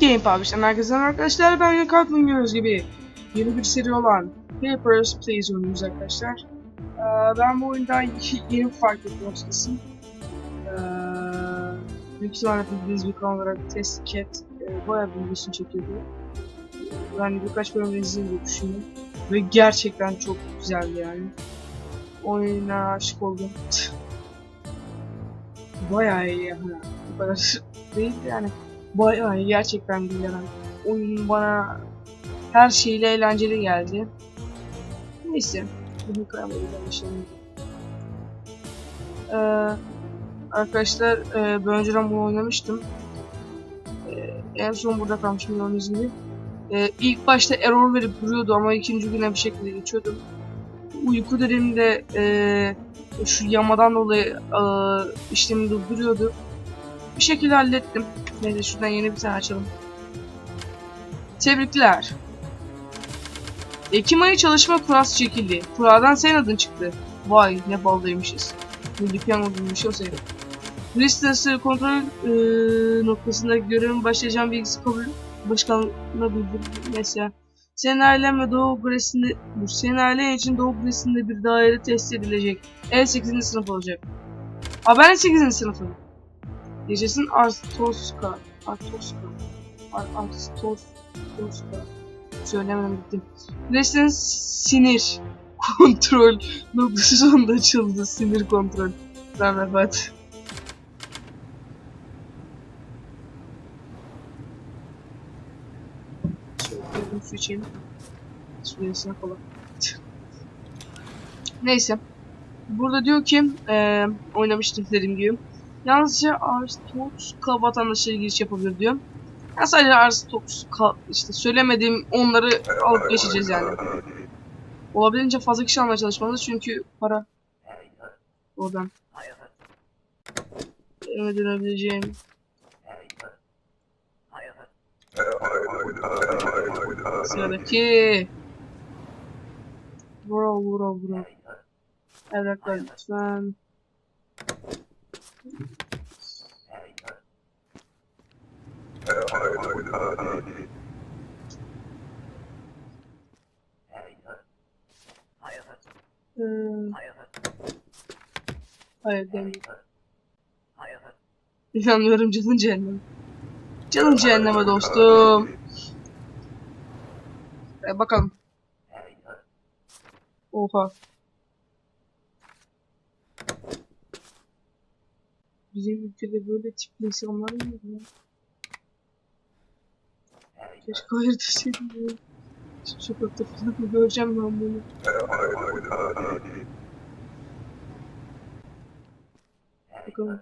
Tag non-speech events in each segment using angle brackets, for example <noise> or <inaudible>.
Game Publish'tan herkese arkadaşlar ben Yakart oynuyoruz gibi yeni bir seri olan Papers, Please oynuyoruz arkadaşlar. Ee, ben bu oyunda yeni fark ettim açıkçası. Ee, büyük ihtimalle bildiğiniz bir kanal olarak Test Cat e, bayağı bir ilgisini çekiyordu. Ben birkaç bölüm izleyeyim diye düşündüm. Ve gerçekten çok güzeldi yani. Oyuna aşık oldum. bayağı iyi yani. Bu kadar <laughs> değil yani. Bayağı iyi gerçekten yani. Oyun bana her şeyle eğlenceli geldi. Neyse. Bunu kaybolacağım başlayalım. Ee, arkadaşlar e, ben önceden bunu oynamıştım. Ee, en son burada kalmışım gördüğünüz gibi. Ee, ilk başta error verip duruyordu ama ikinci güne bir şekilde geçiyordum. Uyku döneminde e, şu yamadan dolayı e, işlemi durduruyordu. Bir şekilde hallettim. Neyse şuradan yeni bir tane açalım. Tebrikler. Ekim ayı çalışma kurası çekildi. Kuradan senin adın çıktı. Vay ne baldaymışız. Milli piyango bir şey olsaydı. Listesi kontrol e, noktasında görevin başlayacağım bilgisi kabul başkanına bildirdi. Senin ailen ve Doğu Gresinde, senin ailen için Doğu Gresinde bir daire test edilecek. En 8. sınıf olacak. Aa ben 8. sınıfım. Yaşasın Arstoska. Artoska. Ar Arstoska. Söylemedim gittim. Resmen sinir <laughs> kontrol noktası sonunda açıldı. Sinir kontrol. Ben vefat. Şöyle koydum su içeyim. Su kola. Neyse. Burada diyor ki eee oynamıştım dediğim gibi. Yalnızca Arstotzka vatandaşları giriş yapabilir diyor. Ya sadece Arstotzka işte söylemediğim onları alıp geçeceğiz yani. Olabildiğince fazla kişi almaya çalışmalıyız çünkü para oradan. Evime dönebileceğim. Sıradaki. Bro bro bro. Evraklar lütfen. Ee, hayır değil. İnanmıyorum canın cehennem. Canın cehenneme dostum. Ee, bakalım. Oha. Bizim ülkede böyle tipli insanlar mı var ya? Keşke hayır deseydim. Şimdi Sokakta falan göreceğim ben bunu. Bakalım.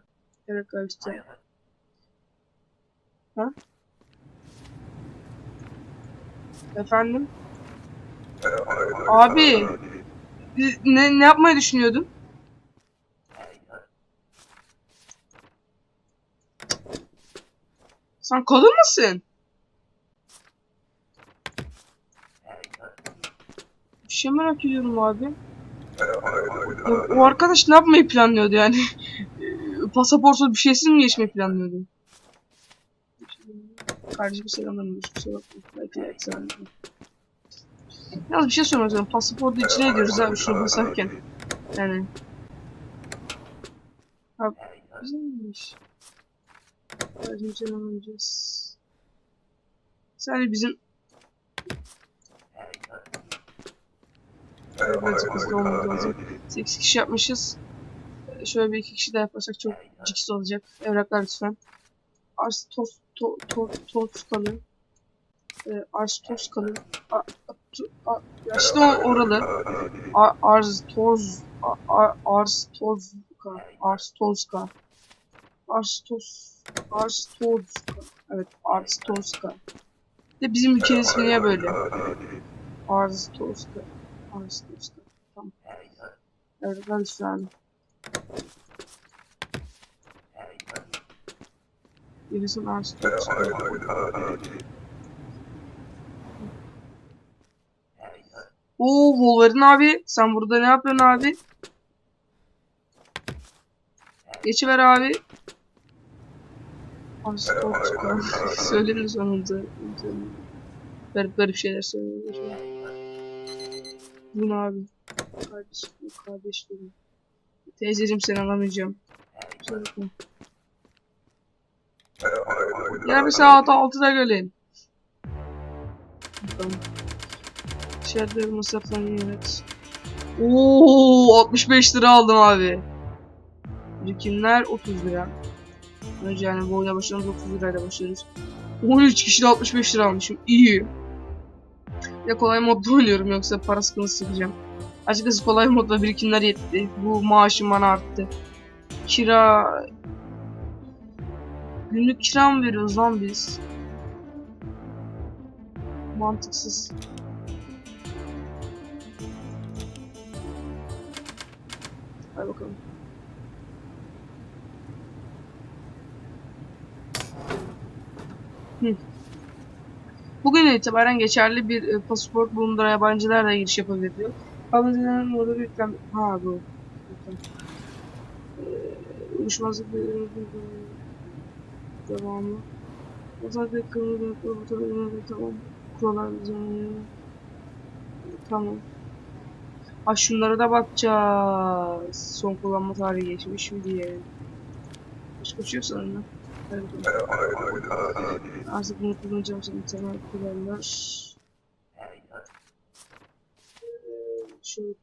Evet karıştı. Ha? Efendim? Abi. Ne, ne yapmayı düşünüyordun? Sen kadın mısın? Bir şey merak ediyorum abi. O, o arkadaş ne yapmayı planlıyordu yani? <laughs> Pasaportsuz bir şeysiz mi geçmeyi planlıyordu? Kardeşim selamlarım. Hiçbir şey bakma. Belki de selam. Yalnız bir şey sormak istiyorum. Pasaportu içine ediyoruz abi şunu basarken. Yani. Abi güzelmiş. Kardeşim selamlayacağız. Sadece bizim Birazcık hızlı olmamız lazım. 8 kişi yapmışız. Şöyle bir iki kişi daha yaparsak çok ciks olacak. Evraklar lütfen. Ars toz to, to, toz kalın. Ee, Ars ya işte oralı. A, arz toz a, a, arz tozka. Arz tozka. Arz toz Arz tozka. Evet Arz tozka. De bizim ülkenin ismi niye böyle? Arz tozka. Arz tozka. Tamam. Evet ben lütfen. Birisinin arz tozka. Oo Wolverine abi. Sen burada ne yapıyorsun abi? Geçiver abi. <laughs> Söyledim sonunda. Garip garip şeyler söylüyor. Bu ne abi? Kardeşim, kardeşlerim. Teyzeciğim seni alamayacağım. Kusura Ya bir saat 6'da gelin. Bakalım. İçeride masraftan yönet. Oo 65 lira aldım abi. Birikimler 30 lira. Önce yani bu oyuna başlamamız 30 lirayla başlıyoruz. 13 kişide 65 lira almışım. İyi. Ya kolay modda oynuyorum yoksa para sıkıntısı çekeceğim. Açıkçası kolay modda birikimler yetti. Bu maaşım bana arttı. Kira... Günlük kira mı veriyoruz lan biz? Mantıksız. Hadi bakalım. Bugün itibaren geçerli bir e, pasaport bulunduran yabancılar da giriş yapabiliyor. Yabancıların modu yüklem... Ha bu. Tamam. Ee, Uyuşmazlık devamı. Özellikle kırmızı fotoğraflarına tamam. Kurallar düzenliyor. Tamam. Ha şunlara da bakacağız. Son kullanma tarihi geçmiş mi diye. Başka bir şey yok sanırım. Bakalım. Artık bunu kullanacağım sana temel kurallar. Ee, Şöyle.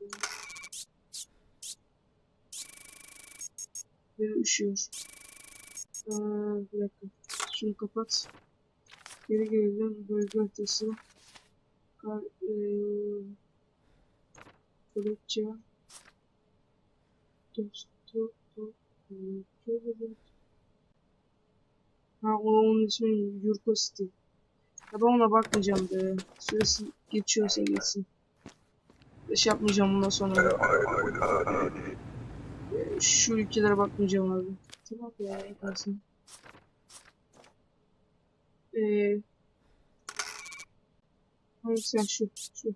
Biri üşüyor. Ee, bir dakika. Şunu kapat. Geri gelelim. Bölge haritası. Kar, ee, Kılıçça. Dost, dost, dost. dost. Ha onun ismi Yurko City. Ya ben ona bakmayacağım be. Süresi geçiyorsa geçsin. Beş yapmayacağım bundan sonra. Ee, Şu ülkelere bakmayacağım abi. Tamam ya yaparsın. Eee sen şu şu.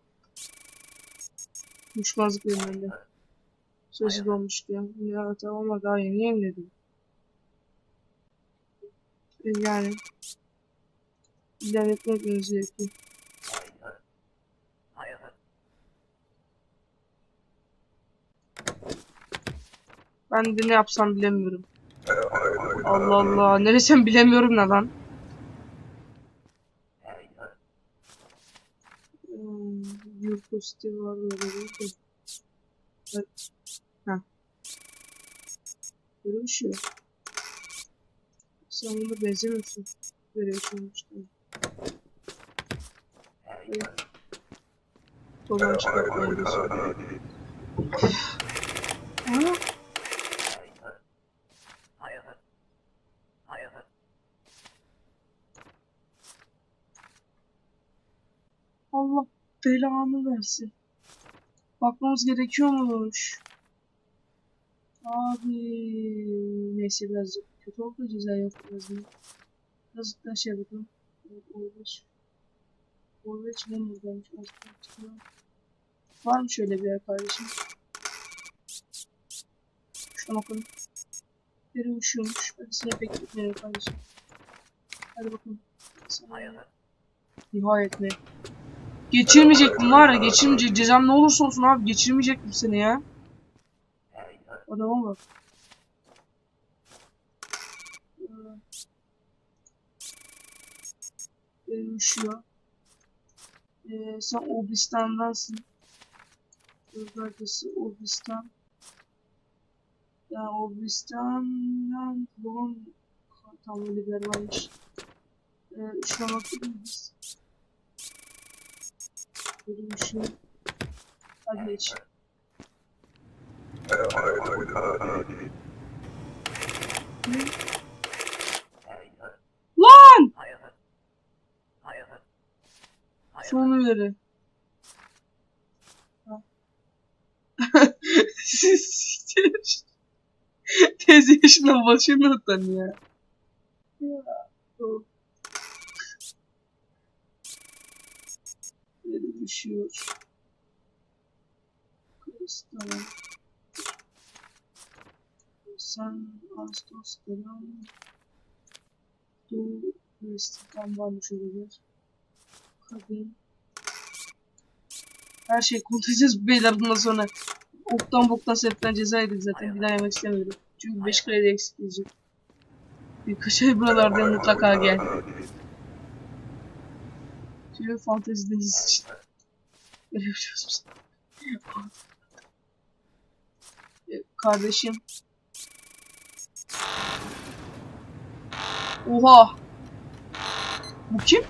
Düşmazlık yönünde. Sözü dolmuştu ya. Ya tamam ama daha yeni yeniledim. E, Yani ilerletmek gerekiyor. Ben de ne yapsam bilemiyorum. Allah Allah. Neresem bilemiyorum ne lan. Hmm, Yurko City var. Evet. Ha. Böyle bir şey yok. Sen bunda benzemiyorsun. Bir şey. Evet. Dolan çıkartmaya geçiyor. Aa, Allah belanı versin. Bakmamız gerekiyormuş. Abi neyse birazcık kötü oldu ceza yok biraz da. Birazcık daha şey bakalım. Orveç. Orveç ne buradaymış? Var mı şöyle bir yer kardeşim? Şuna bakalım. Biri uçuyormuş. Seni pek gitmeyelim kardeşim. Hadi bakalım. Sana... Nihayet ne? Geçirmeyecektim var ya geçirmeyecek cezam ne olursa olsun abi geçirmeyecektim seni ya. Adama bak. Ee, Benim üşüyor. Ee, sen Obistan'dansın. Bölgesi Obistan. Ya Obistan'dan bunun tam öyle bir yer varmış. Ee, şuna bakabilir üşüyor. Hadi geç. Lan! Son uyarı. Ha. Teyze yaşından başını atan ya. Ya. o. Benim üşüyor. Tamam. Sen Ağustos Karan Doğu Hristiyan varmış olabilir. Kadın Her şey konuşacağız beyler bundan sonra. Oktan boktan sebepten ceza yedik zaten. Bir daha yemek istemiyorum. Çünkü 5 kredi eksik diyecek. Birkaç ay buralarda mutlaka gel. Şöyle fantezi deniz için. Yapacağız biz. E, Kardeşim. Oha. Bu kim?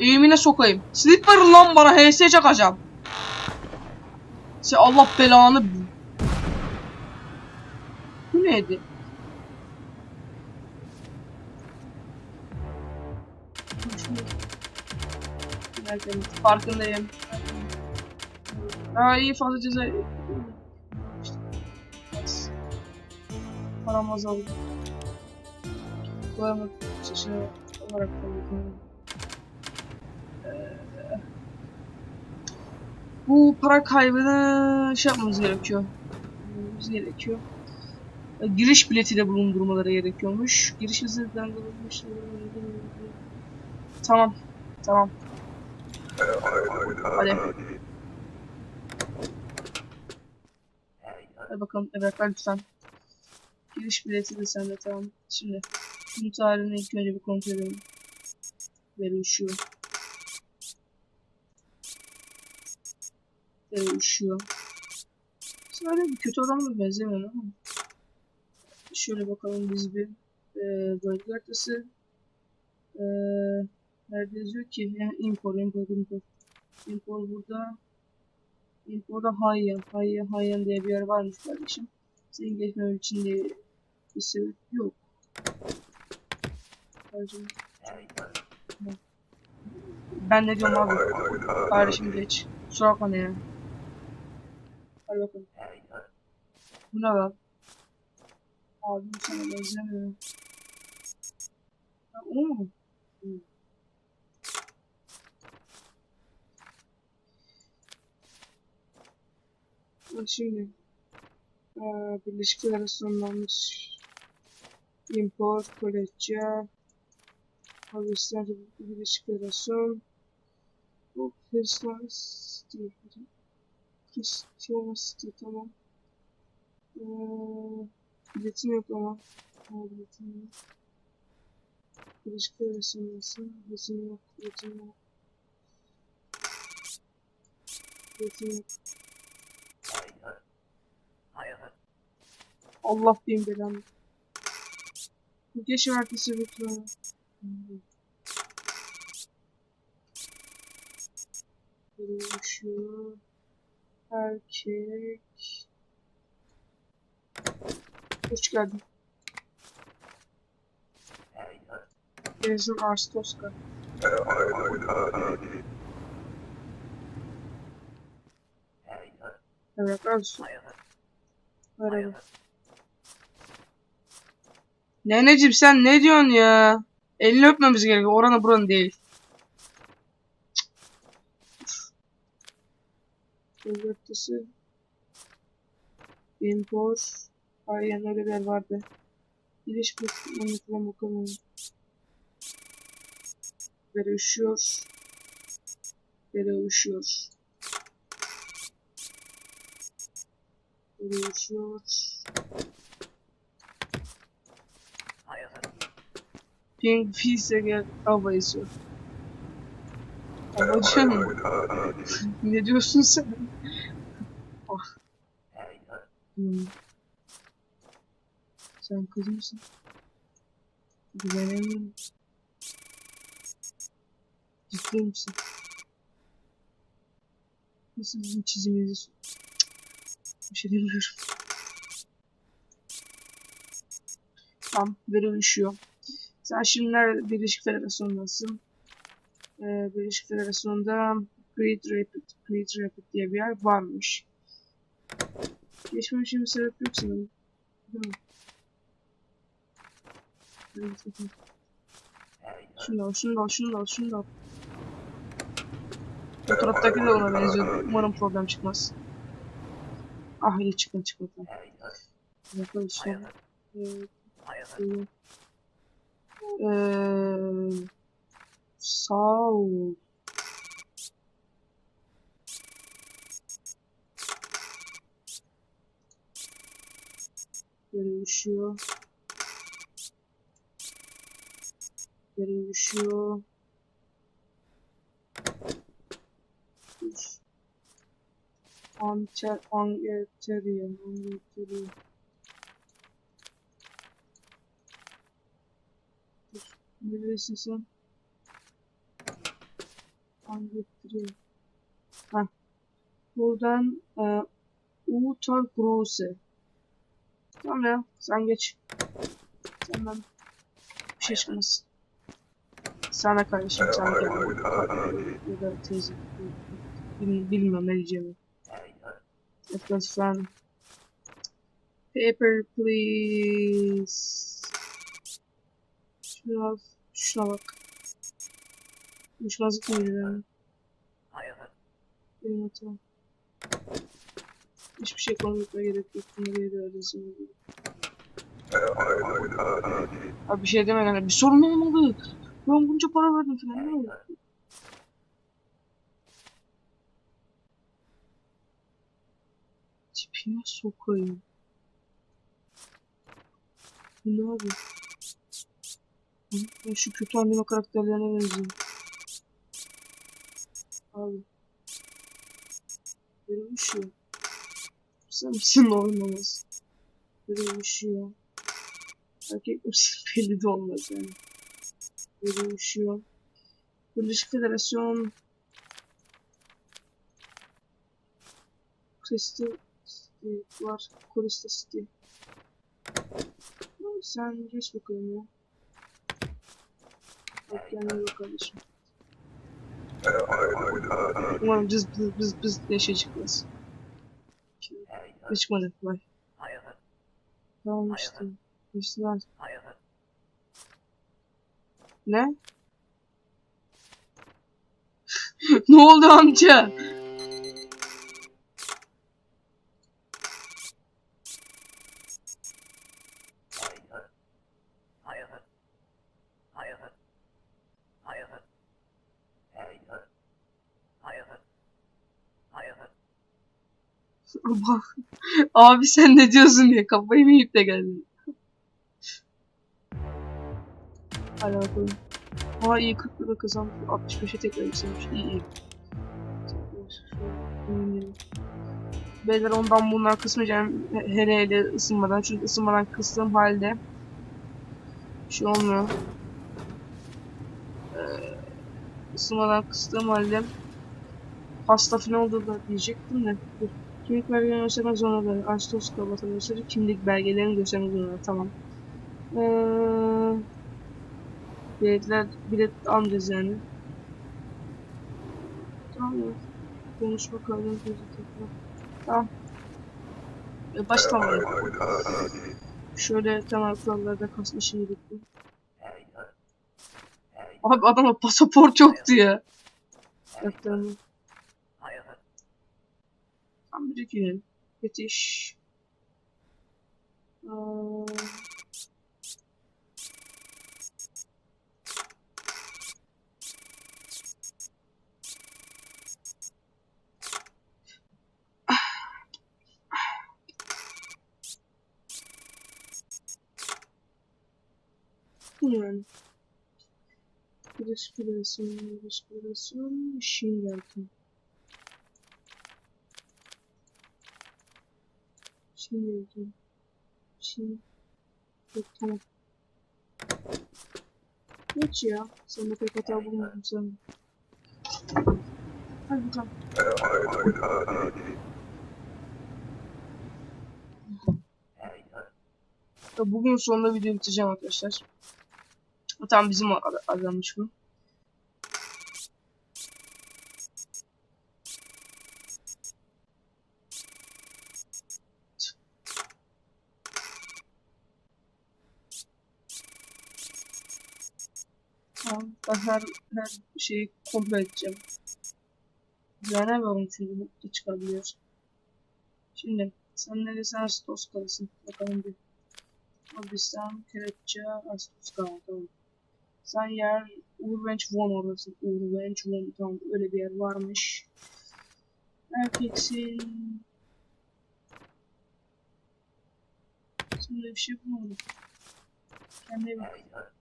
Eğimine sokayım. Slip verin lan bana HS çakacağım. Sen Allah belanı. Bu neydi? Nereden? Farkındayım. Aa iyi fazla ceza. Param azaldı. Koyamadım. Şaşı olarak koydum. Ee, Bu para kaybını şey yapmamız gerekiyor. Yapmamız gerekiyor. E, Giriş bileti de bulundurmaları gerekiyormuş. Giriş hızlandırılmış. Tamam. Tamam. Hadi. Hadi bakalım. Evet lütfen. Giriş bileti de sende tamam. Şimdi bunun tarihini ilk önce bir kontrol edelim. Veri üşüyor. Veri üşüyor. Sen öyle bir kötü adamla benzemiyorsun ama. Şöyle bakalım biz bir e, bölge haritası. E, nerede yazıyor ki? Yani import, import, import. Import burada. Import'da Hayyan. Hayyan, Hayyan diye bir yer varmış kardeşim. Senin geçmemen için de bir sebep yok. Kardeşim. Ben ne diyorum abi? Kardeşim geç. Kusura bakma ne ya. Hadi bakalım. Bu ne lan? Abi sana benzemiyor. Ha, o mu? Hı. Bak şimdi. Aa, Birleşik Federasyonlarmış. Import, Koleçya. Hristiyan Birleşik Federasyon. Bu Hristiyan City. Hristiyan City tamam. Ee, biletim yok ama. Ha, biletim yok. Birleşik nasıl? Biletim yok. Biletim yok. Biletim yok. Allah bin belanı. Bu geç şarkısı lütfen. Görüşüyor. Erkek. Hoş geldin. Deniz'in Arstoska. Evet, olsun. Merhaba. Neneciğim sen ne diyorsun ya? Elini öpmemiz gerekiyor. Oranı buranın değil. Öğretisi. Impor. Aynen öyle bir yer vardı. Giriş bir anlatılan bakalım. Bere üşüyor. Bere üşüyor. Bere üşüyor. Ping Peace'e gel. Hava esiyor. Babacım. ne diyorsun sen? Ah. Hmm. Sen kız mısın? Güvenemiyorum. Ciddi misin? Nasıl bizim çizimimizi Bir şey demiyorum. Tamam, veri uyuşuyor. Sen şimdi nerede Birleşik Federasyon'dasın? Ee, Birleşik Federasyon'da Great Rapid, Great Rapid diye bir yer varmış. Geçmem bir sebep yok sanırım. Değil mi? Şunu da al, şunu da al, şunu da al, şunu da al. Fotoğraftaki de ona benziyor. Umarım problem çıkmaz. Ah iyi çıkma tamam. Arkadaşlar. Evet. Eee, sağ ol. Böyle üşüyor. Böyle üşüyor. Dur. Anter, angeterium, angeterium. Dur. Neredesin sen? Angeterium. Heh. Buradan e, Utar Grosse. Tamam ya, sen geç. Senden bir şey çıkmaz. Sana kardeşim, sen gel. Ya da teyze. Bil, bilmiyorum ne diyeceğimi. Lütfen. Paper please. Al, şuna bak. Düşmazlık mıydı benim? Benim hatam. Hiçbir şey konuşmaya gerek yok. Bunu geri öğrensin. Abi bir şey deme yani. Bir sorun olmadı. Ben bunca para verdim falan. Ne oldu? Tipine sokayım. Ne abi? Şu kötü anime karakterlerine benziyorum. Abi. Benim üşüyor. Sen misin olmamız? Benim üşüyor. Erkek misin <laughs> belli de olmaz yani. Benim üşüyor. Birleşik Federasyon City var. Crystal City. Sen geç bakalım ya. Bak kendine bak kardeşim. Umarım biz biz biz biz şey çıkmaz. Ne çıkmadı. Vay. Tamam işte. İşte var. Ne? ne oldu amca? <laughs> Abi sen ne diyorsun diye kafayı mı yiyip de geldin? Hadi bakalım. Aa iyi 40 lira kazanmış. 65'e tekrar yükselmiş. İyi iyi. Beyler ondan bunlar kısmayacağım. Hele hele ısınmadan. Çünkü ısınmadan kıstığım halde bir şey olmuyor. Ee, ısınmadan kıstığım halde hasta falan oldu diyecektim de. Kimlik belgelerini göstermek zorunda. Açtos vatandaşları kimlik belgelerini göstermek zorunda. Tamam. Ee, biletler, bilet almayacağız yani. Tamam ya. Konuşma tekrar. Tamam. E, başlamayalım. Şöyle temel kurallarda kasma şimdi bitti. Abi adama pasaport yoktu ya. Defterini. Tam bir gün. Yetiş. Aa, Yani. Respiration, respiration, Şimdi geldi. Şimdi. Yok tamam. Geç ya. De pek hata bulmadın sen. Hadi bakalım. Bugün sonunda video bitireceğim arkadaşlar. Tam bizim ad- adammış bu. Tamam. Ben her, her şeyi kontrol edeceğim. Güvenemiyorum çünkü mutlu çıkabiliyor. Şimdi Sen neresi Astos kalısın. Bakalım bir. Abistan, Keretçe, Astos kalı. Tamam. Sen yer Urvenç Von oradasın. Urvenç Von. Tamam öyle bir yer varmış. Erkeksin. Şimdi bir şey yapamadım. Kendine bak.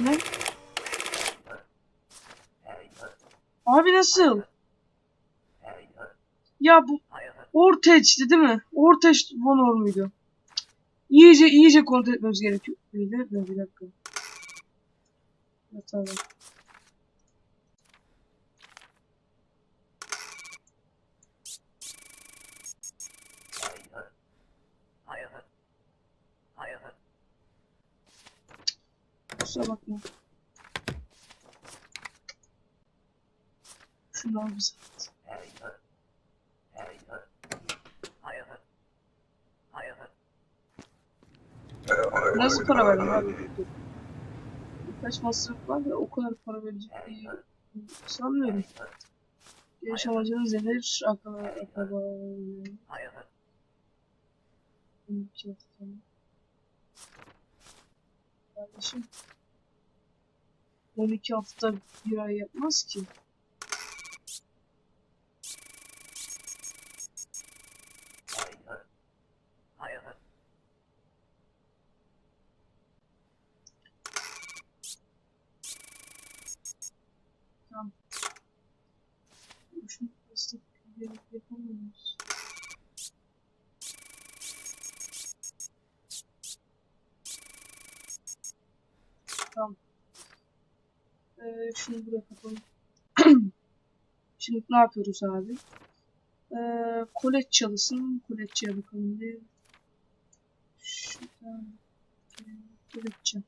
Ne? Abi nasıl? Ya bu Orteç'ti değil mi? Orteç Vonor muydu? İyice iyice kontrol etmemiz gerekiyor. Bir dakika, bir dakika tamam. Kusura bakma. Şunu al bize. Nasıl para verdin abi? Birkaç masraf var da o kadar para verecek diye sanmıyorum. Geliş amacınız nedir? İki hafta. Kardeşim. 12 hafta bir ay yapmaz ki. Tamam. Şunu destek yapamıyoruz. Tamam. Ee, şunu buraya. <clears throat> Şimdi ne yapıyoruz abi? Ee, kolet çalısın. Koletçiye bakalım bir. Şuradan. Koletçi.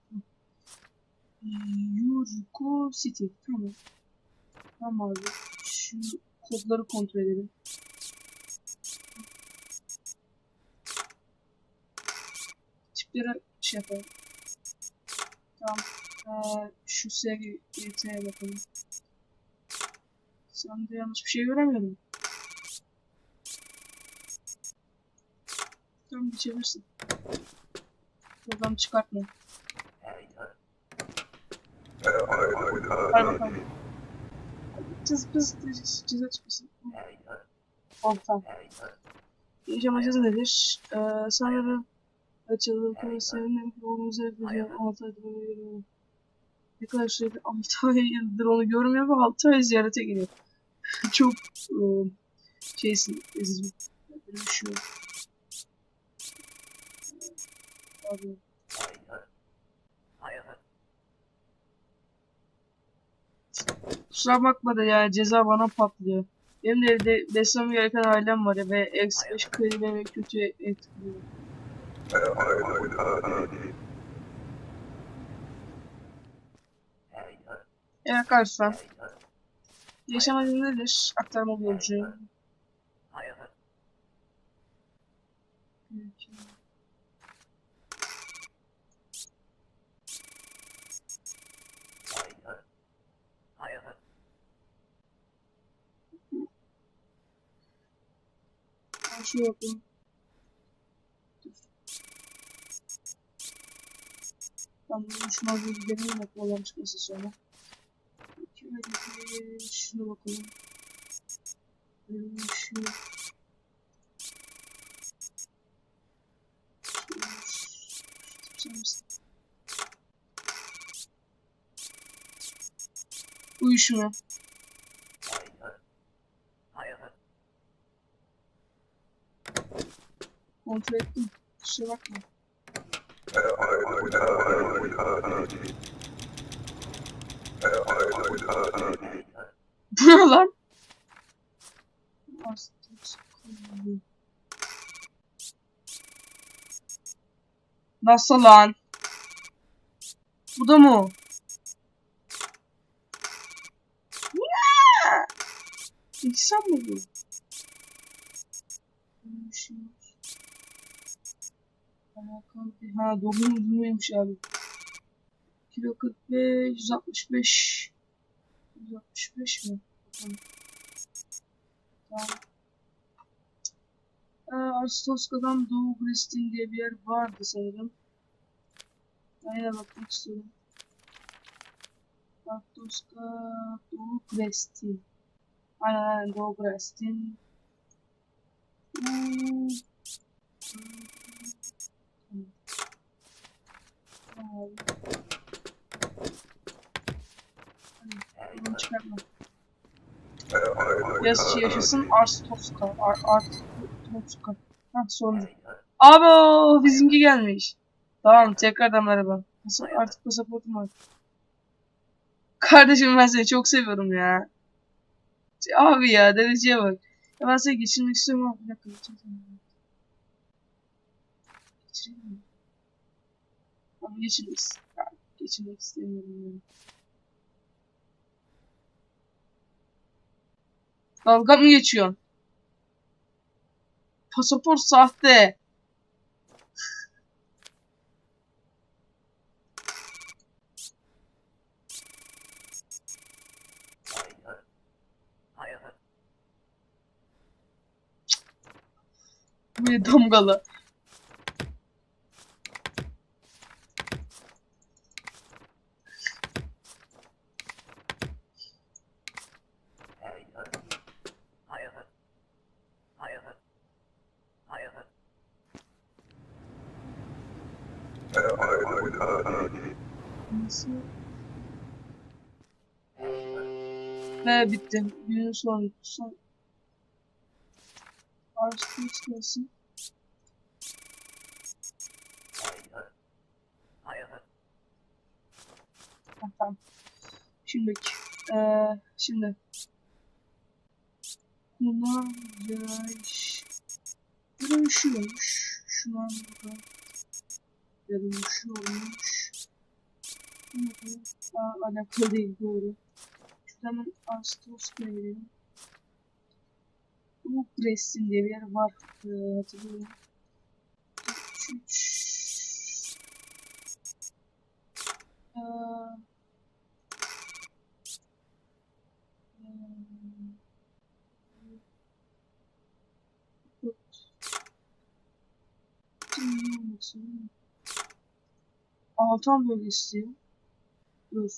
Yurko City. Tamam. Tamam abi. Şu kodları kontrol edelim. Tipleri şey yapalım. Tamam. Ee, şu SGT'ye bakalım. Sen de yanlış bir şey göremiyorum. Tamam geçebilirsin. Buradan çıkartma. Hadi bakalım. Cız cız cız cız çıkmasın. Tamam tamam. İyice amacınız nedir? Ee, sanırım açıldı. Senin yolumuza yapacağım. 6 aydır onu görüyorum. Süredir 6 aydır onu görmüyor ve 6 ay ziyarete geliyor. <laughs> Çok ıı, şeysin, ezizim. Yok. Abi. Kusura bakma da ya ceza bana patlıyor. Benim de evde beslemem gereken ailem var ya ve X5 kredi beni kötü etkiliyor. Evet arkadaşlar. Yaşam acı nedir? Aktarma borcu. Şu yapayım. Ben bunu şuna bir gidelim bak olan çıkması sonra. Peki öyle bir şuna bakalım. Ee, Şu. Şu. Şu. Uyuşma. Kontrol ettim. Kusura bakma. Bu lan? Nasıl lan? Bu da mı? İnsan mı bu? Ha dolunun uzunluğuymuş abi. Kilo 45, 165. 165 mi? Ee, Doğu Gristin diye bir yer vardı sanırım. Yine bakmak istiyorum. Aristoska Doğu Gristin. Aynen aynen Doğu Gristin. Bunu çıkartma. Yaz yaşasın Arstoska. Ar Arstoska. Ha sorun değil. Abi o bizimki gelmiş. Tamam tekrardan merhaba. Nasıl artık pasaportum var. Kardeşim ben seni çok seviyorum ya. Abi ya dereceye bak. Ya ben seni geçirmek istiyorum bir dakika geçireyim. Geçireyim mi? Ama geçirmek, ya, geçirmek istemiyorum yani. Dalga mı geçiyorsun? Pasaport sahte. Bu ne damgalı. Ve bitti. Günün sonu. Son. Arşiv. Ha, tamam. Şimdi, eee şimdi. Buna yaş. Dönüşüyormuş. Şu an burada. Dönüşüyormuş. Aa, alakalı değil doğru. Şuradan hemen Ağustos'ta girelim. Bu Preston diye bir yer var. Ee, hatırlıyorum. 3 Ee, hmm? Altan bölgesi. Dur.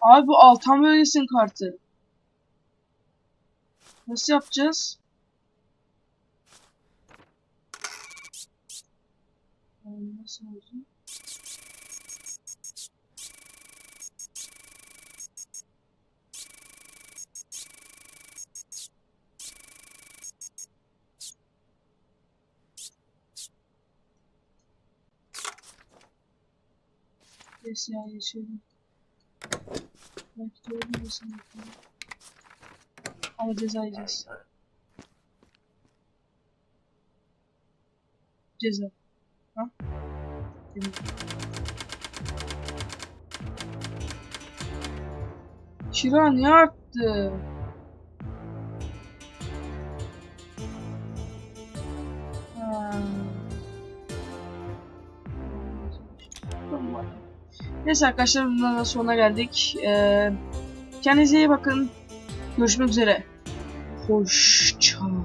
Abi bu Altan bölgesinin kartı. Nasıl yapacağız? Yani nasıl olacak? Neyse ya geçelim. Belki de olmasın. Ama ceza yiyeceğiz. Ceza. Ha? Değil. Kira niye arttı? Neyse arkadaşlar bundan da sonuna geldik. Ee, kendinize iyi bakın. Görüşmek üzere. Hoşçakalın.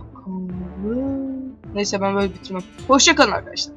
Neyse ben böyle bitirmem. Hoşçakalın arkadaşlar.